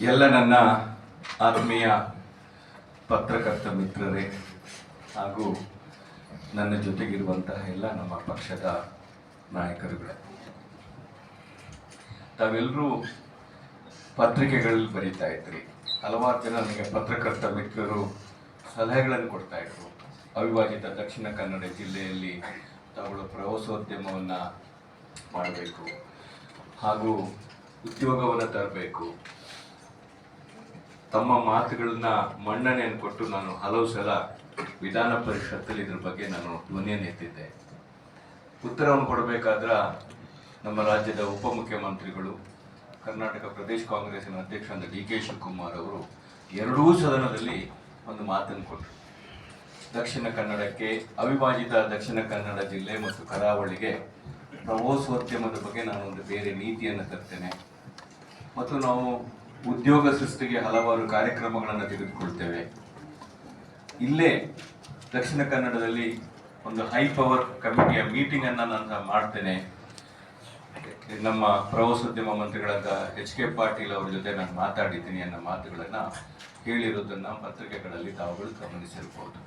ಎಲ್ಲ ನನ್ನ ಆತ್ಮೀಯ ಪತ್ರಕರ್ತ ಮಿತ್ರರೇ ಹಾಗೂ ನನ್ನ ಜೊತೆಗಿರುವಂತಹ ಎಲ್ಲ ನಮ್ಮ ಪಕ್ಷದ ನಾಯಕರುಗಳೇ. ತಾವೆಲ್ಲರೂ ಪತ್ರಿಕೆಗಳಲ್ಲಿ ಬರೀತಾ ಇದ್ರಿ. ಹಲವಾರು ಜನ ನನಗೆ ಪತ್ರಕರ್ತ ಮಿತ್ರರು ಸಲಹೆಗಳನ್ನು ಕೊಡ್ತಾ ಇದ್ರು. ಅವಿಭಾಜಿತ ದಕ್ಷಿಣ ಕನ್ನಡ ಜಿಲ್ಲೆಯಲ್ಲಿ ತಾವುಗಳು ಪ್ರವಾಸೋದ್ಯಮವನ್ನು ಮಾಡಬೇಕು ಹಾಗೂ ಉದ್ಯೋಗವನ್ನು ತರಬೇಕು. ತಮ್ಮ ಮಾತುಗಳನ್ನ ಮನ್ನಣೆಯನ್ನು ಕೊಟ್ಟು ನಾನು ಹಲವು ಸಲ ವಿಧಾನ ಪರಿಷತ್ತಲ್ಲಿ ಇದ್ರ ಬಗ್ಗೆ ನಾನು ಧ್ವನಿಯನ್ನು ಎತ್ತಿದ್ದೆ. ಉತ್ತರವನ್ನು ಕೊಡಬೇಕಾದ್ರ ನಮ್ಮ ರಾಜ್ಯದ ಉಪಮುಖ್ಯಮಂತ್ರಿಗಳು ಕರ್ನಾಟಕ ಪ್ರದೇಶ ಕಾಂಗ್ರೆಸ್ಸಿನ ಅಧ್ಯಕ್ಷರಾದ ಡಿ ಕೆ ಶಿವಕುಮಾರ್ ಅವರು ಎರಡೂ ಸದನದಲ್ಲಿ ಒಂದು ಮಾತನ್ನು ಕೊಟ್ಟರು. ದಕ್ಷಿಣ ಕನ್ನಡಕ್ಕೆ ಅವಿಭಾಜಿತ ದಕ್ಷಿಣ ಕನ್ನಡ ಜಿಲ್ಲೆ ಮತ್ತು ಕರಾವಳಿಗೆ ಪ್ರವಾಸೋದ್ಯಮದ ಬಗ್ಗೆ ನಾನು ಒಂದು ಬೇರೆ ನೀತಿಯನ್ನು ತರ್ತೇನೆ. ಮತ್ತು ನಾವು ಉದ್ಯೋಗ ಸೃಷ್ಟಿಗೆ ಹಲವಾರು ಕಾರ್ಯಕ್ರಮಗಳನ್ನು ತೆಗೆದುಕೊಳ್ತೇವೆ. ಇಲ್ಲೇ ದಕ್ಷಿಣ ಕನ್ನಡದಲ್ಲಿ ಒಂದು ಹೈ ಪವರ್ ಕಮಿಟಿಯ ಮೀಟಿಂಗ್ ಅನ್ನ ನಾನು ಮಾಡ್ತೇನೆ. ನಮ್ಮ ಪ್ರವಾಸೋದ್ಯಮ ಮಂತ್ರಿಗಳಾದ ಎಚ್ ಕೆ ಪಾಟೀಲ್ ಅವರ ಜೊತೆ ನಾನು ಮಾತಾಡಿದ್ದೀನಿ ಅನ್ನೋ ಮಾತುಗಳನ್ನ ಹೇಳಿರೋದನ್ನ ಪತ್ರಿಕೆಗಳಲ್ಲಿ ತಾವುಗಳು ಗಮನಿಸಿರ್ಬೋದು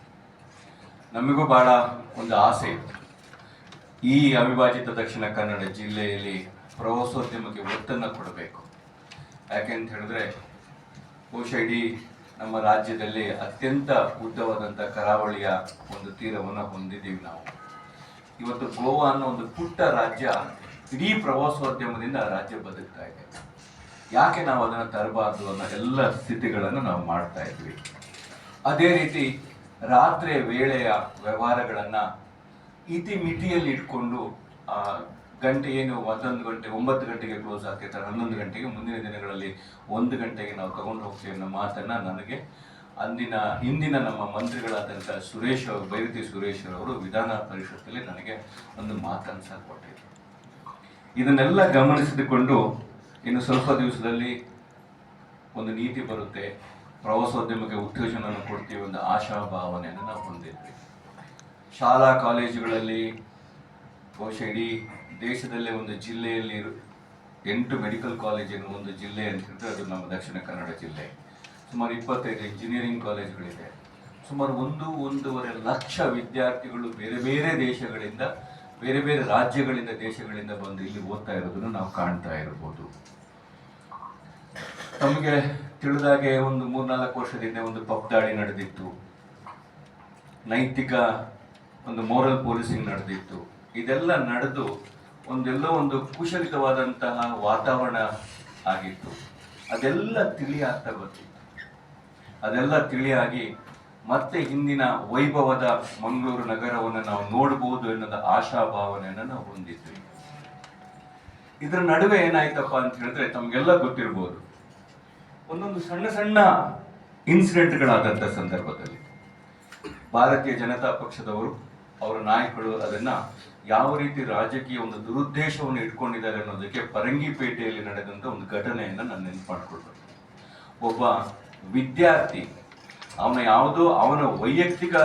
ನಮಗೂ ಬಹಳ ಒಂದು ಆಸೆ ಇತ್ತು ಈ ಅವಿಭಾಜಿತ ದಕ್ಷಿಣ ಕನ್ನಡ ಜಿಲ್ಲೆಯಲ್ಲಿ ಪ್ರವಾಸೋದ್ಯಮಕ್ಕೆ ಒತ್ತನ್ನು ಕೊಡಬೇಕು. ಯಾಕೆಂತ ಹೇಳಿದ್ರೆ ಬಹುಶಃ ಇಡೀ ನಮ್ಮ ರಾಜ್ಯದಲ್ಲಿ ಅತ್ಯಂತ ಉದ್ದವಾದಂಥ ಕರಾವಳಿಯ ಒಂದು ತೀರವನ್ನು ಹೊಂದಿದ್ದೀವಿ ನಾವು. ಇವತ್ತು ಗೋವಾ ಅನ್ನೋ ಒಂದು ಪುಟ್ಟ ರಾಜ್ಯ ಇಡೀ ಪ್ರವಾಸೋದ್ಯಮದಿಂದ ರಾಜ್ಯ ಬದುಕ್ತಾ ಇದೆ. ಯಾಕೆ ನಾವು ಅದನ್ನು ತರಬಾರ್ದು ಅನ್ನೋ ಎಲ್ಲ ಸ್ಥಿತಿಗಳನ್ನು ನಾವು ಮಾಡ್ತಾ ಇದ್ವಿ. ಅದೇ ರೀತಿ ರಾತ್ರಿ ವೇಳೆಯ ವ್ಯವಹಾರಗಳನ್ನು ಇತಿಮಿತಿಯಲ್ಲಿ ಇಟ್ಕೊಂಡು ಗಂಟೆ ಏನು ಒಂದೊಂದು ಗಂಟೆ, ಒಂಬತ್ತು ಗಂಟೆಗೆ ಕ್ಲೋಸ್ ಆಗ್ತಿರ್ತಾರೆ ಹನ್ನೊಂದು ಗಂಟೆಗೆ ಮುಂದಿನ ದಿನಗಳಲ್ಲಿ ಒಂದು ಗಂಟೆಗೆ ನಾವು ತಗೊಂಡು ಹೋಗ್ತೀವಿ ಅನ್ನೋ ಮಾತನ್ನ ನನಗೆ ಅಂದಿನ, ಹಿಂದಿನ ನಮ್ಮ ಮಂತ್ರಿಗಳಾದಂಥ ಸುರೇಶ್ ಅವರು, ಬೈರತಿ ಸುರೇಶ್ ಅವರು ವಿಧಾನ ಪರಿಷತ್ತಲ್ಲಿ ನನಗೆ ಒಂದು ಮಾತನ್ನು ಸಹ ಕೊಟ್ಟಿದ್ರು. ಇದನ್ನೆಲ್ಲ ಗಮನಿಸಿದುಕೊಂಡು ಇನ್ನು ಸ್ವಲ್ಪ ದಿವಸದಲ್ಲಿ ಒಂದು ನೀತಿ ಬರುತ್ತೆ, ಪ್ರವಾಸೋದ್ಯಮಕ್ಕೆ ಉತ್ತೇಜನ ಕೊಡ್ತೀವಿ ಒಂದು ಆಶಾಭಾವನೆಯನ್ನು ನಾವು ಹೊಂದಿದ್ವಿ. ಶಾಲಾ, ಕಾಲೇಜುಗಳಲ್ಲಿ ಬಹುಶಃ ಇಡೀ ದೇಶದಲ್ಲೇ ಒಂದು ಜಿಲ್ಲೆಯಲ್ಲಿ ಎಂಟು ಮೆಡಿಕಲ್ ಕಾಲೇಜಿನ ಒಂದು ಜಿಲ್ಲೆ ಅಂತ ಹೇಳಿದ್ರೆ ಅದು ನಮ್ಮ ದಕ್ಷಿಣ ಕನ್ನಡ ಜಿಲ್ಲೆ. ಸುಮಾರು ಇಪ್ಪತ್ತೈದು ಇಂಜಿನಿಯರಿಂಗ್ ಕಾಲೇಜುಗಳಿದೆ ಸುಮಾರು ಒಂದು, ಒಂದೂವರೆ ಲಕ್ಷ ವಿದ್ಯಾರ್ಥಿಗಳು ಬೇರೆ ಬೇರೆ ದೇಶಗಳಿಂದ, ಬೇರೆ ಬೇರೆ ರಾಜ್ಯಗಳಿಂದ, ದೇಶಗಳಿಂದ ಬಂದು ಇಲ್ಲಿ ಓದ್ತಾ ಇರೋದನ್ನು ನಾವು ಕಾಣ್ತಾ ಇರ್ಬೋದು. ನಮಗೆ ತಿಳಿದಾಗೆ ಒಂದು ಮೂರ್ನಾಲ್ಕು ವರ್ಷದಿಂದ ಒಂದು ಪಬ್ ದಾಳಿ ನಡೆದಿತ್ತು. ನೈತಿಕ ಒಂದು ಮೋರಲ್ ಪೊಲೀಸಿಂಗ್ ನಡೆದಿತ್ತು. ಇದೆಲ್ಲ ನಡೆದು ಒಂದೆಲ್ಲೋ ಒಂದು ಕುಶಲಿತವಾದಂತಹ ವಾತಾವರಣ ಆಗಿತ್ತು. ಅದೆಲ್ಲ ತಿಳಿಯಾಗ್ತಾ ಬರ್ತಿತ್ತು ಅದೆಲ್ಲ ತಿಳಿಯಾಗಿ ಮತ್ತೆ ಹಿಂದಿನ ವೈಭವದ ಮಂಗಳೂರು ನಗರವನ್ನು ನಾವು ನೋಡಬಹುದು ಎನ್ನುವ ಆಶಾಭಾವನೆಯನ್ನು ನಾವು ಹೊಂದಿದ್ವಿ. ಇದರ ನಡುವೆ ಏನಾಯ್ತಪ್ಪ ಅಂತ ಹೇಳಿದ್ರೆ ತಮಗೆಲ್ಲ ಗೊತ್ತಿರ್ಬೋದು. ಒಂದೊಂದು ಸಣ್ಣ ಸಣ್ಣ ಇನ್ಸಿಡೆಂಟ್ಗಳಾದಂಥ ಸಂದರ್ಭದಲ್ಲಿ ಭಾರತೀಯ ಜನತಾ ಪಕ್ಷದವರು, ಅವರ ನಾಯಕರು ಅದನ್ನ ಯಾವ ರೀತಿ ರಾಜಕೀಯ ಒಂದು ದುರುದ್ದೇಶವನ್ನು ಇಟ್ಕೊಂಡಿದ್ದಾರೆ ಅನ್ನೋದಕ್ಕೆ ಪರಂಗಿಪೇಟೆಯಲ್ಲಿ ನಡೆದಂತ ಒಂದು ಘಟನೆಯನ್ನ ನಾನು ನೆನಪು ಮಾಡಿಕೊಳ್ಬೇಕು ಒಬ್ಬ ವಿದ್ಯಾರ್ಥಿ, ಅವನ ಯಾವುದೋ ಅವನ ವೈಯಕ್ತಿಕ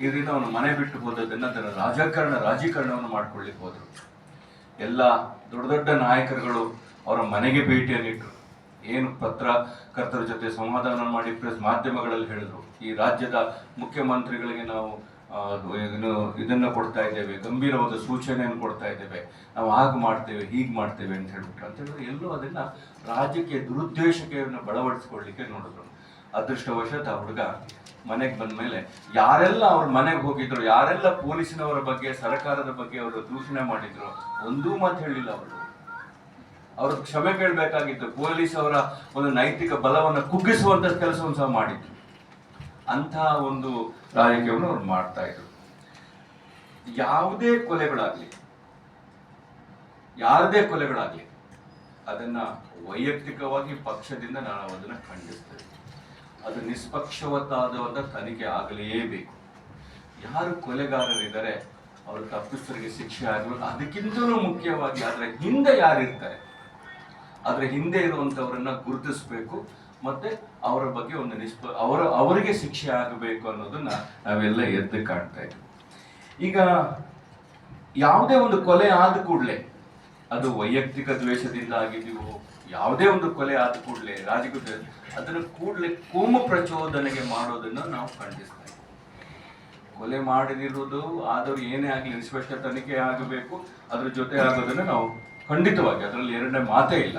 ಇದರಿಂದ ಅವನು ಮನೆ ಬಿಟ್ಟು ಹೋದದನ್ನ ತನ್ನ ರಾಜಕಾರಣ, ರಾಜೀಕರಣವನ್ನು ಮಾಡ್ಕೊಳ್ಳಿಕ್ಕೆ ಹೋದರು. ಎಲ್ಲ ದೊಡ್ಡ ದೊಡ್ಡ ನಾಯಕರುಗಳು ಅವರ ಮನೆಗೆ ಭೇಟಿಯನ್ನಿಟ್ಟರು ಏನು ಪತ್ರಕರ್ತರ ಜೊತೆ ಸಂವಾದವನ್ನು ಮಾಡಿ ಪ್ರೆಸ್ ಮಾಧ್ಯಮಗಳಲ್ಲಿ ಹೇಳಿದ್ರು. ಈ ರಾಜ್ಯದ ಮುಖ್ಯಮಂತ್ರಿಗಳಿಗೆ ನಾವು ಏನು ಇದನ್ನ ಕೊಡ್ತಾ ಇದ್ದೇವೆ, ಗಂಭೀರವಾದ ಸೂಚನೆಯನ್ನು ಕೊಡ್ತಾ ಇದ್ದೇವೆ. ನಾವು ಹಾಗೆ ಮಾಡ್ತೇವೆ, ಹೀಗೆ ಮಾಡ್ತೇವೆ ಅಂತ ಹೇಳ್ಬಿಟ್ಟು ಅಂತ ಹೇಳಿದ್ರೆ ಎಲ್ಲೂ ಅದನ್ನ ರಾಜಕೀಯ ದುರುದ್ದೇಶಕ್ಕೆ ಬಳವಡಿಸ್ಕೊಳ್ಳಿಕ್ಕೆ ನೋಡಿದ್ರು. ಅದೃಷ್ಟವಶಾತ್ ಆ ಹುಡುಗ ಮನೆಗೆ ಬಂದ ಮೇಲೆ ಯಾರೆಲ್ಲ ಅವ್ರ ಮನೆಗೆ ಹೋಗಿದ್ರು, ಯಾರೆಲ್ಲ ಪೊಲೀಸಿನವರ ಬಗ್ಗೆ, ಸರ್ಕಾರದ ಬಗ್ಗೆ ಅವರು ದೂಷಣೆ ಮಾಡಿದ್ರು, ಒಂದೂ ಮಾತು ಹೇಳಿಲ್ಲ ಅವರು. ಅವ್ರ ಕ್ಷಮೆ ಕೇಳಬೇಕಾಗಿತ್ತು. ಪೊಲೀಸ್ ಅವರ ಒಂದು ನೈತಿಕ ಬಲವನ್ನು ಕುಗ್ಗಿಸುವಂತ ಕೆಲಸವನ್ನು ಸಹ ಮಾಡಿದ್ರು. ಅಂತಹ ಒಂದು ರಾಜಕೀಯವನ್ನು ಅವ್ರು ಮಾಡ್ತಾ ಇದ್ರು. ಯಾವುದೇ ಕೊಲೆಗಳಾಗ್ಲಿ, ಯಾರದೇ ಕೊಲೆಗಳಾಗ್ಲಿ, ಅದನ್ನ ವೈಯಕ್ತಿಕವಾಗಿ ಪಕ್ಷದಿಂದ ನಾನು ಅದನ್ನ ಖಂಡಿಸ್ತೇನೆ. ಅದು ನಿಷ್ಪಕ್ಷವತಾದ ತನಿಖೆ ಆಗಲೇಬೇಕು. ಯಾರು ಕೊಲೆಗಾರರಿದ್ದಾರೆ, ಅವರು ತಪ್ಪಿಸ್ತರಿಗೆ ಶಿಕ್ಷೆ ಆಗಬೇಕು ಅದಕ್ಕಿಂತಲೂ ಮುಖ್ಯವಾಗಿ ಅದರ ಹಿಂದೆ ಯಾರಿರ್ತಾರೆ, ಅದರ ಹಿಂದೆ ಇರುವಂತವರನ್ನ ಗುರುತಿಸಬೇಕು ಮತ್ತೆ ಅವರ ಬಗ್ಗೆ ಒಂದು ನಿಷ್ಪ, ಅವರ, ಅವರಿಗೆ ಶಿಕ್ಷೆ ಆಗಬೇಕು ಅನ್ನೋದನ್ನ ನಾವೆಲ್ಲ ಎದ್ದು ಕಾಣ್ತಾ ಇದ್ವಿ. ಈಗ ಯಾವುದೇ ಒಂದು ಕೊಲೆ ಆದ ಕೂಡಲೇ, ಅದು ವೈಯಕ್ತಿಕ ದ್ವೇಷದಿಂದ ಆಗಿದೆಯೋ, ಯಾವುದೇ ಒಂದು ಕೊಲೆ ಆದ ಕೂಡಲೇ ರಾಜಕೀಯ ಅದನ್ನು ಕೂಡಲೇ ಕೋಮು ಪ್ರಚೋದನೆಗೆ ಮಾಡೋದನ್ನ ನಾವು ಖಂಡಿಸ್ತಾ ಕೊಲೆ ಮಾಡದಿರುವುದು, ಆದರೂ ಏನೇ ಆಗಲಿ ನಿಷ್ಪಷ್ಟ ತನಿಖೆ ಆಗಬೇಕು, ಅದ್ರ ಜೊತೆ ಆಗೋದನ್ನ ನಾವು ಖಂಡಿತವಾಗಿ, ಅದರಲ್ಲಿ ಎರಡನೇ ಮಾತೇ ಇಲ್ಲ.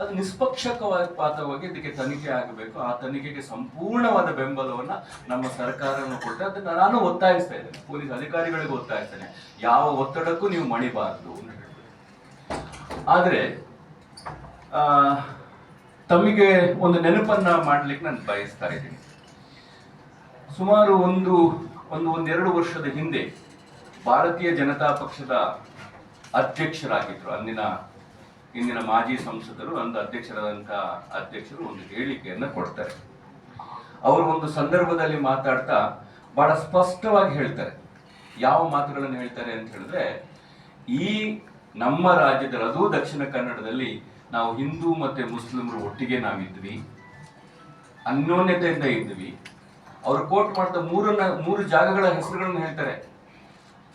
ಅದು ನಿಷ್ಪಕ್ಷಕವಾದ ಪಾತ್ರವಾಗಿ ಇದಕ್ಕೆ ತನಿಖೆ ಆಗಬೇಕು. ಆ ತನಿಖೆಗೆ ಸಂಪೂರ್ಣವಾದ ಬೆಂಬಲವನ್ನ ನಮ್ಮ ಸರ್ಕಾರವನ್ನು ಕೊಟ್ಟರೆ ಅದನ್ನ ನಾನು ಒತ್ತಾಯಿಸ್ತಾ ಇದ್ದೇನೆ. ಪೊಲೀಸ್ ಅಧಿಕಾರಿಗಳಿಗೆ ಒತ್ತಾಯಿಸ್ತೇನೆ. ಯಾವ ಒತ್ತಡಕ್ಕೂ ನೀವು ಮಣಿಬಾರದು ಆದರೆ ತಮಗೆ ಒಂದು ನೆನಪನ್ನ ಮಾಡ್ಲಿಕ್ಕೆ ನಾನು ಬಯಸ್ತಾ ಇದ್ದೀನಿ. ಸುಮಾರು ಒಂದು ಒಂದು ಒಂದೆರಡು ವರ್ಷದ ಹಿಂದೆ ಭಾರತೀಯ ಜನತಾ ಪಕ್ಷದ ಅಧ್ಯಕ್ಷರಾಗಿದ್ರು ಅಂದಿನ ಇಂದಿನ ಮಾಜಿ ಸಂಸದರು ಅಂದು ಅಧ್ಯಕ್ಷರಾದಂಥ ಅಧ್ಯಕ್ಷರು ಒಂದು ಹೇಳಿಕೆಯನ್ನು ಕೊಡ್ತಾರೆ. ಅವರು ಒಂದು ಸಂದರ್ಭದಲ್ಲಿ ಮಾತಾಡ್ತಾ ಬಹಳ ಸ್ಪಷ್ಟವಾಗಿ ಹೇಳ್ತಾರೆ. ಯಾವ ಮಾತುಗಳನ್ನು ಹೇಳ್ತಾರೆ ಅಂತ ಹೇಳಿದ್ರೆ, ಈ ನಮ್ಮ ರಾಜ್ಯದಲ್ಲಿ, ಅದು ದಕ್ಷಿಣ ಕನ್ನಡದಲ್ಲಿ ನಾವು ಹಿಂದೂ ಮತ್ತೆ ಮುಸ್ಲಿಮರು ಒಟ್ಟಿಗೆ ನಾವಿದ್ವಿ, ಅನ್ಯೋನ್ಯತೆಯಿಂದ ಇದ್ವಿ. ಅವರು ಕೋಟ್ ಮಾಡಿದ ಮೂರನ್ನ, ಮೂರು ಜಾಗಗಳ ಹೆಸರುಗಳನ್ನು ಹೇಳ್ತಾರೆ.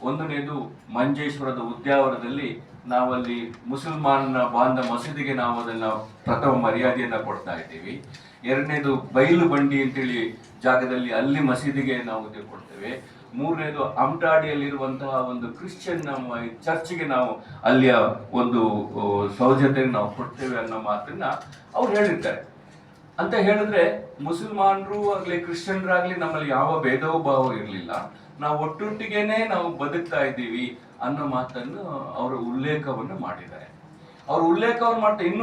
ಒಂದನೇದು ಮಂಜೇಶ್ವರದ ಉದ್ಯಾವರದಲ್ಲಿ ನಾವಲ್ಲಿ ಮುಸಲ್ಮಾನ್ ಬಾಂಧ ಮಸೀದಿಗೆ ನಾವು ಅದನ್ನ ಪ್ರಥಮ ಮರ್ಯಾದೆಯನ್ನ ಕೊಡ್ತಾ ಇದ್ದೀವಿ. ಎರಡನೇದು ಬೈಲು ಬಂಡಿ ಅಂತೇಳಿ ಜಾಗದಲ್ಲಿ ಅಲ್ಲಿ ಮಸೀದಿಗೆ ನಾವು ಇದು ಕೊಡ್ತೇವೆ. ಮೂರನೇದು ಅಮ್ಟಾಡಿಯಲ್ಲಿರುವಂತಹ ಒಂದು ಕ್ರಿಶ್ಚಿಯನ್ ಚರ್ಚ್ಗೆ ನಾವು ಅಲ್ಲಿಯ ಒಂದು ಸೌಜನ್ಯ ನಾವು ಕೊಡ್ತೇವೆ ಅನ್ನೋ ಮಾತನ್ನ ಅವ್ರು ಹೇಳಿರ್ತಾರೆ. ಅಂತ ಹೇಳಿದ್ರೆ ಮುಸಲ್ಮಾನರು ಆಗ್ಲಿ ಕ್ರಿಶ್ಚಿಯನ್ರಾಗ್ಲಿ ನಮ್ಮಲ್ಲಿ ಯಾವ ಭೇದೋಭಾವ ಭಾವ ಇರಲಿಲ್ಲ. ನಾವು ಒಟ್ಟೊಟ್ಟಿಗೆನೆ ನಾವು ಬದುಕ್ತಾ ಇದ್ದೀವಿ. ಅನ್ನೋ ಮಾತನ್ನು ಅವರ ಉಲ್ಲೇಖವನ್ನು ಮಾಡಿದ್ದಾರೆ. ಅವ್ರ ಉಲ್ಲೇಖವನ್ನು ಮಾಡ್ತಾ ಇನ್ನೂ